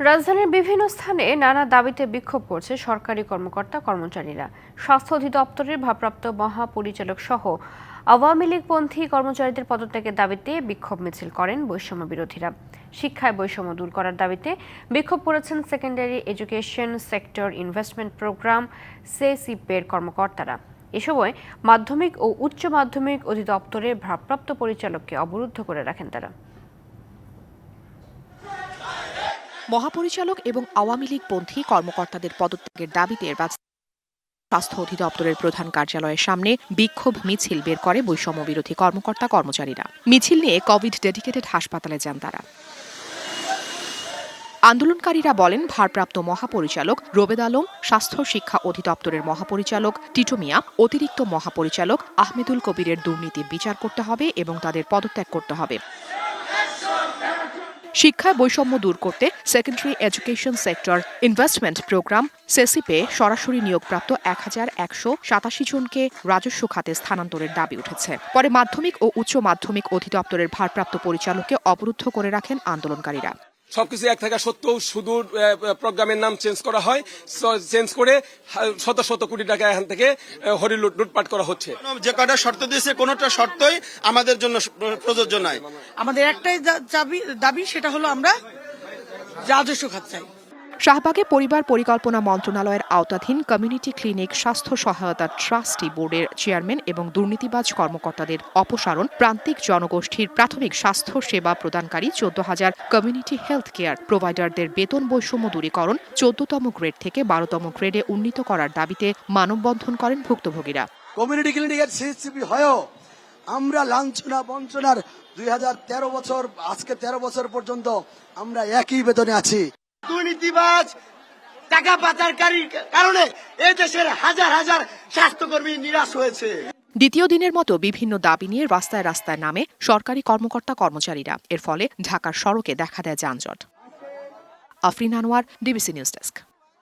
রাজধানীর বিভিন্ন স্থানে নানা দাবিতে বিক্ষোভ করছে সরকারি কর্মকর্তা, কর্মচারীরা। স্বাস্থ্য অধিদপ্তরের ভারপ্রাপ্ত মহাপরিচালক সহ আওয়ামী লীগপন্থী কর্মচারীদের পদত্যাগের দাবিতে বিক্ষোভ মিছিল করেন বৈষম্য বিরোধীরা। শিক্ষায় বৈষম্য দূর করার দাবিতে বিক্ষোভ করেছেন secondary education sector investment program, সেসিপের কর্মকর্তারা। এ সময় মাধ্যমিক ও উচ্চ মাধ্যমিক অধিদপ্তরের ভারপ্রাপ্ত পরিচালককে অবরুদ্ধ করে রাখেন তারা। মহাপরিচালক এবং আওয়ামী লীগপন্থী কর্মকর্তাদের পদত্যাগের দাবিতে স্বাস্থ্য অধিদপ্তরের প্রধান কার্যালয়ের সামনে বিক্ষোভ মিছিল বের করে বৈষম্য বিরোধী কর্মকর্তা কর্মচারীরা। মিছিল নিয়ে কোভিড ডেডিকেটেড হাসপাতালে যান তারা। আন্দোলনকারীরা বলেন, ভারপ্রাপ্ত মহাপরিচালক রোবেদ আলম, স্বাস্থ্য শিক্ষা অধিদপ্তরের মহাপরিচালক টিটো মিয়া, অতিরিক্ত মহাপরিচালক আহমেদুল কবিরের দুর্নীতি বিচার করতে হবে এবং তাদের পদত্যাগ করতে হবে। শিক্ষায় বৈষম্য দূর করতে secondary education sector investment program সেসিপে সরাসরি নিয়োগপ্রাপ্ত এক হাজার একশো সাতাশি জনকে রাজস্ব খাতে স্থানান্তরের দাবি উঠেছে। পরে মাধ্যমিক ও উচ্চ মাধ্যমিক অধিদপ্তরের ভারপ্রাপ্ত পরিচালককে অবরুদ্ধ করে রাখেন আন্দোলনকারীরা। সবকিছু এক থাকা সত্ত্বেও শুধু প্রোগ্রামের নাম চেঞ্জ করা হয়। চেঞ্জ করে শত শত কোটি টাকা এখান থেকে হরি লুট- লুটপাট করা হচ্ছে। যে কটা শর্ত দিয়েছে কোনোটা শর্তই আমাদের জন্য প্রযোজ্য নয়। আমাদের একটাই দাবি দাবি সেটা হলো আমরা রাজস্ব খাত চাই। শাহবাগে পরিবার পরিকল্পনা মন্ত্রণালয়ের আওতাধীন কমিউনিটি ক্লিনিক স্বাস্থ্য সহায়তা ট্রাস্টি বোর্ডের চেয়ারম্যান এবং দুর্নীতিবাজ কর্মকর্তাদের অপসারণ প্রান্তিক জনগোষ্ঠীর প্রাথমিক স্বাস্থ্য সেবা প্রদানকারী চোদ্দ হাজার কমিউনিটি হেলথ কেয়ার প্রোভাইডারদের বেতন বৈষম্য দূরীকরণ চোদ্দতম গ্রেড থেকে বারোতম গ্রেডে উন্নীত করার দাবিতে মানববন্ধন করেন ভুক্তভোগীরা। কমিউনিটি ক্লিনিকের সিএসসিপি হয়েও আমরা লাঞ্ছনা বঞ্চনার দুই বছর, আজকে তেরো বছর পর্যন্ত আমরা একই বেতনে আছি। দুর্নীতিবাজ, টাকা পাচারকারীর কারণে এই দেশের হাজার হাজার স্বাস্থ্যকর্মী নিরাশ হয়েছে। দ্বিতীয় দিনের মতো বিভিন্ন দাবি নিয়ে রাস্তায় রাস্তায় নামে সরকারি কর্মকর্তা কর্মচারীরা। এর ফলে ঢাকার সড়কে দেখা দেয় যানজট। Afrin Anwar, DBC news desk.